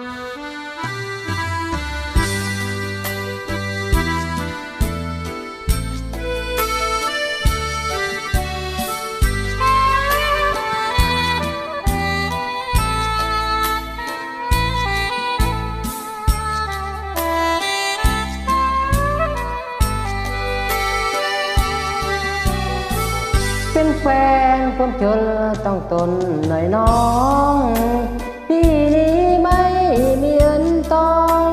เป็นแฟนคนจนต้องตนหน่อยน้องพี่นี้ไม่มี เงินทอง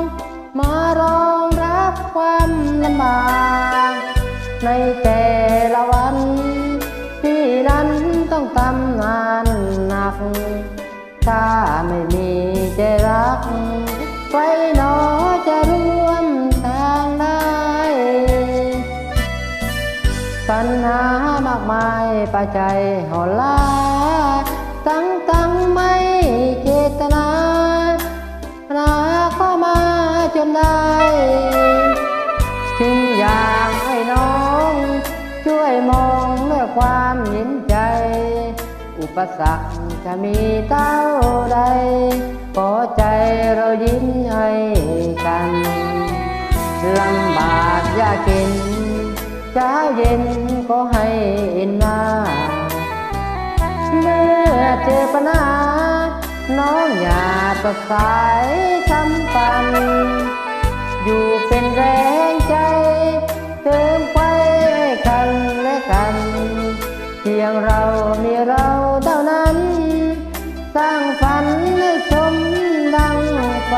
มารองรับความลำบากในแต่ละวัน พี่นั้นต้องทำงานหนัก ถ้าไม่มีใจรักไฟหนอจะร่วมทางได้ ปัญหามากมายปาใจหอลาตั้งตั้งไม่เจต ความเห็นใจ อุปสรรคจะมีเท่าใดขอใจเรายิ้มให้กันลำบากยากเกินเช้าเย็นก็ให้เอ็นหน้า เมื่อเจอปัญหาน้องอย่าตัดสายทำปัน พียงเรามีเราเท่านั้น สร้างฝันให้สมดังไฟ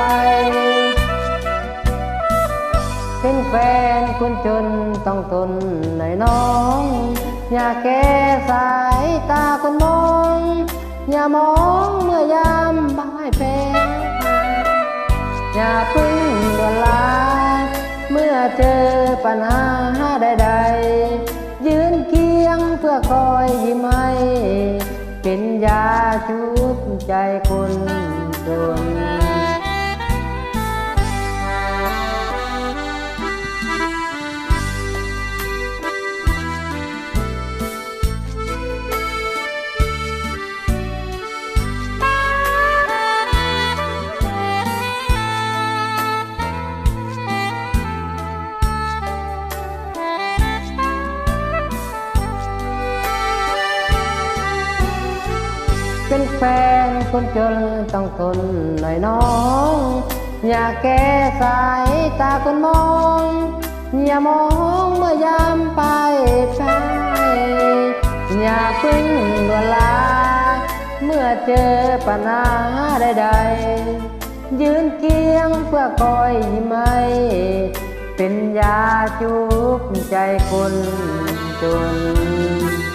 เป็นแฟนคนจนต้องทนหน่อยน้อง อย่าแก้สายตาคนมอง อย่ามองเมื่อยามบ่ายแพ้อย่าพึ่งด่วนลา เมื่อเจอปัญหาใด ชุบใจคนจน เป็นแฟนคนจนต้องทนหน่อยน้อง อย่าแก้สายตาคนมอง อย่ามองเมื่อยามไปไปอย่าพึ่งดวลา เมื่อเจอปัญหาใดๆ ยืนเคียงเพื่อคอยยิ้มให้เป็นยาจุบใจคนจน